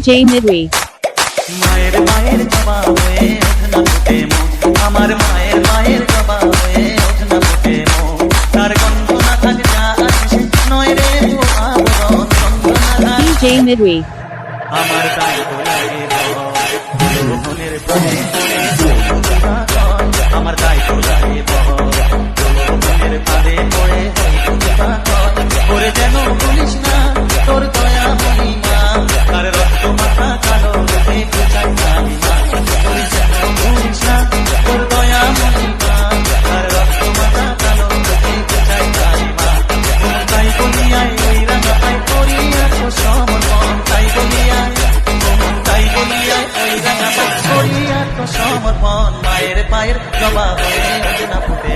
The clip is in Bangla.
DJ Midri. মায়ের মায়ের জবা হয়ে ওঠ না ফুটে মন আমার মায়ের মায়ের জবা হয়ে ওঠ না ফুটে মন তার গন্ধ না থাক যা আছে নয় রে তো গন্ধ না থাক DJ Midri. আমার তাই লাগে ভয়। মনের প্রাণে বাবা না ফুটে